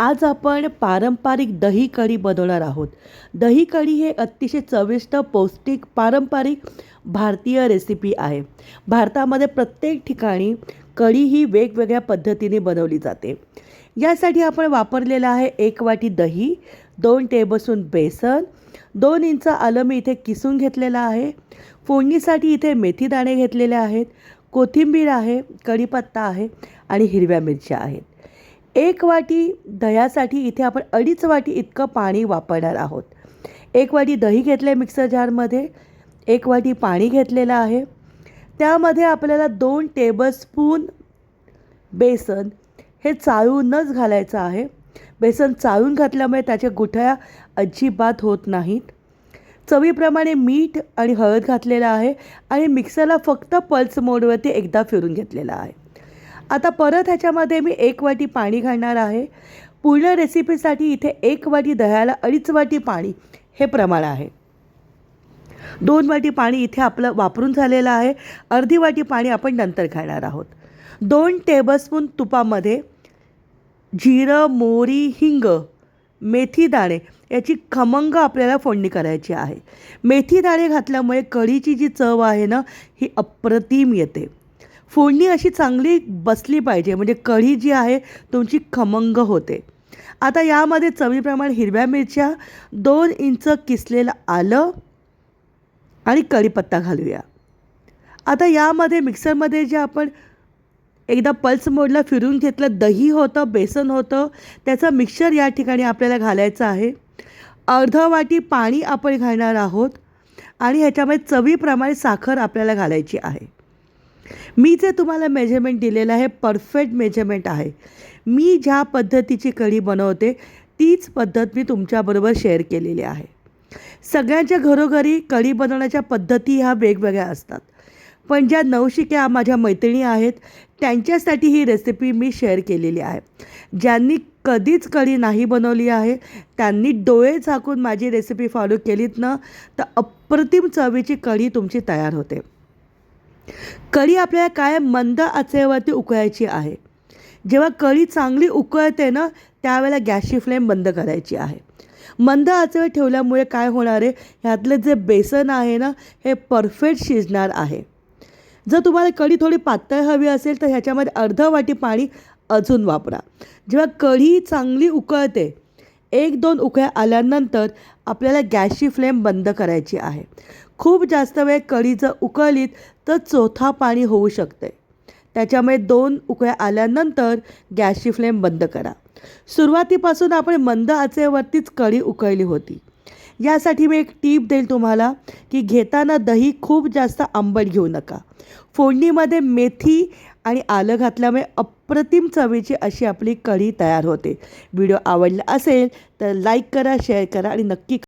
आज आपण पारंपरिक दही कढी बनवणार आहोत. दही कढी हे अतिशय चविष्ट पौष्टिक पारंपरिक भारतीय रेसिपी आहे. भारतामध्ये प्रत्येक ठिकाणी कढी ही वेगवेगळ्या पद्धतीने बनवली जाते. यासाठी आपण वापरलेलं आहे एक वाटी दही दोन टेबलस्पून बेसन दोन इंच आलं मी इथे किसून घेतलेलं आहे. फोडणीसाठी इथे मेथीदाणे घेतलेले आहेत. कोथिंबीर आहे कढीपत्ता आहे आणि हिरव्या मिरच्या आहेत. एक वाटी दह्यासाठी इथे आपण अडीच वाटी इतकं पाणी वापरणार आहोत. एक वाटी दही घेतलं आहे मिक्सर जारमध्ये एक वाटी पाणी घेतलेलं आहे. त्यामध्ये आपल्याला दोन टेबलस्पून बेसन हे चाळूनच घालायचं आहे. बेसन चाळून घातल्यामुळे त्याच्या गुठळ्या अजिबात होत नाहीत. चवीप्रमाणे मीठ आणि हळद घातलेलं आहे आणि मिक्सरला फक्त पल्स मोडवरती एकदा फिरून घेतलेलं आहे. आता परत ह्याच्यामध्ये मी एक वाटी पाणी घालणार आहे. पूर्ण रेसिपीसाठी इथे एक वाटी दह्याला अडीच वाटी पाणी हे प्रमाण आहे. दोन वाटी पाणी इथे आपलं वापरून झालेलं आहे. अर्धी वाटी पाणी आपण नंतर घालणार आहोत. दोन टेबलस्पून तुपामध्ये जिरं मोहरी हिंग मेथी दाणे याची खमंग आपल्याला फोडणी करायची आहे. मेथी दाणे घातल्यामुळे कढीची जी चव आहे ना ही अप्रतिम येते. फोडणी अशी चांगली बसली पाहिजे म्हणजे कढी जी आहे तुमची खमंग होते. आता यामध्ये चवीप्रमाणे हिरव्या मिरच्या दोन इंच किसलेलं आलं आणि कढीपत्ता घालूया. आता यामध्ये मिक्सरमध्ये जे आपण एकदा पल्स मोडला फिरून घेतलं दही होतं बेसन होतं त्याचं मिक्सर या ठिकाणी आपल्याला घालायचं आहे. अर्धा वाटी पाणी आपण घालणार आहोत आणि ह्याच्यामध्ये चवीप्रमाणे साखर आपल्याला घालायची आहे. मी जे तुम्हाला मेजरमेंट दिलेलं आहे परफेक्ट मेजरमेंट आहे. मी ज्या पद्धतीची कढी बनवते तीच पद्धत मी तुमच्याबरोबर शेअर केलेली आहे. सगळ्यांच्या घरोघरी कढी बनवण्याच्या पद्धती ह्या वेगवेगळ्या असतात. पण ज्या नवशिक्या माझ्या मैत्रिणी आहेत त्यांच्यासाठी ही रेसिपी मी शेअर केलेली आहे. ज्यांनी कधीच कढी नाही बनवली आहे त्यांनी डोळे झाकून माझी रेसिपी फॉलो केलीत ना तर अप्रतिम चवीची कढी तुमची तयार होते. कढी आपल्याला काय मंद आचेवरती उकळायची आहे. जेव्हा कढी चांगली उकळते ना त्यावेळेला गॅसची फ्लेम बंद करायची आहे. मंद आचेवर ठेवल्यामुळे काय होणार आहे? ह्यातलं जे बेसन आहे ना हे परफेक्ट शिजणार आहे. जर तुम्हाला कढी थोडी पातळ हवी असेल तर ह्याच्यामध्ये अर्ध वाटी पाणी अजून वापरा. जेव्हा कढी चांगली उकळते एक दोन उकळ्या आल्यानंतर आपल्याला गॅसची फ्लेम बंद करायची आहे. खूप जास्त वेळ कढी जर उकळलीत तर चोथा पाणी होऊ शकते. त्याच्यामुळे दोन उकळ्या आल्यानंतर गॅसची फ्लेम बंद करा. सुरुवातीपासून आपण मंद आचेवरतीच कढी उकळली होती. यासाठी मी एक टीप देईल तुम्हाला की घेताना दही खूप जास्त आंबट घेऊ नका. फोडणीमध्ये मेथी आणि आलं घातल्यामुळे अप्रतिम चवीची अशी आपली कढी तयार होते. व्हिडिओ आवडला असेल तर लाईक करा शेअर करा आणि नक्की